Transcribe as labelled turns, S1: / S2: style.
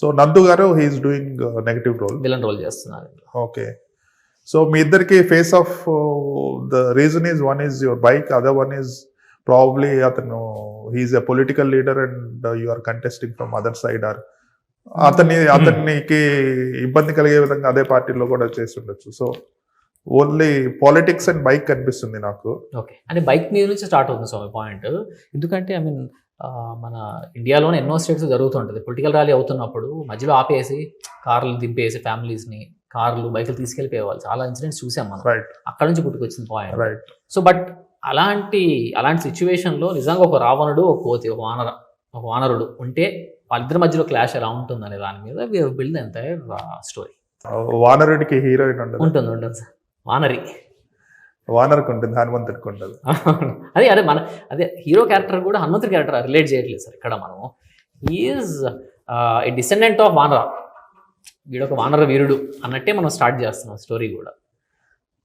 S1: So Nandu garu he's doing negative role
S2: villain role చేస్తున్నారు.
S1: Okay so మీ ఇద్దరికి face off the reason is one is your bike other one is probably అతను he's a political leader and you are contesting from other side or అతన్ని అతనికి ఇబ్బంది కలిగే విధంగా అదే పార్టీలో కూడా చేసి ఉండొచ్చు. So only politics and bike కనిపిస్తుంది నాకు.
S2: ఓకే అంటే బైక్ మీద నుంచి స్టార్ట్ అవుతుంది స్వామి పాయింట్ ఎందుకంటే ఐ మీన్ మన ఇండియాలోనే ఎన్నో స్టేట్స్ జరుగుతుంటుంది. పొలిటికల్ ర్యాలీ అవుతున్నప్పుడు మధ్యలో ఆపేసి కార్లు దింపేసి ఫ్యామిలీస్ని కార్లు బైకులు తీసుకెళ్ళిపోయేవాళ్ళు. చాలా ఇన్సిడెంట్స్ చూసాం మనం.
S1: రైట్
S2: అక్కడ నుంచి పుట్టుకొచ్చింది పాయింట్
S1: రైట్
S2: సో బట్ అలాంటి అలాంటి సిచ్యువేషన్లో నిజంగా ఒక రావణుడు ఒక కోతి ఒక వానర ఒక వానరుడు ఉంటే వాళ్ళిద్దరి మధ్యలో క్లాష్ ఎలా ఉంటుంది అనే దాని మీద బిల్డ్ ఎంత స్టోరీ
S1: వానరుడికి హీరోయిన్
S2: ఉంటుంది ఉంటుంది సార్. వానరి.
S1: వానర్కి ఉంటుంది హనుమంతుడికి ఉండదు
S2: అదే అదే మన అదే హీరో క్యారెక్టర్ కూడా హనుమంతుడి క్యారెక్టర్ రిలేట్ చేయట్లేదు సార్ ఇక్కడ మనం. ఈజ్ ఏ డిసెండెంట్ ఆఫ్ వానర వీడొక వానర వీరుడు అన్నట్టే మనం స్టార్ట్ చేస్తున్నాం స్టోరీ కూడా.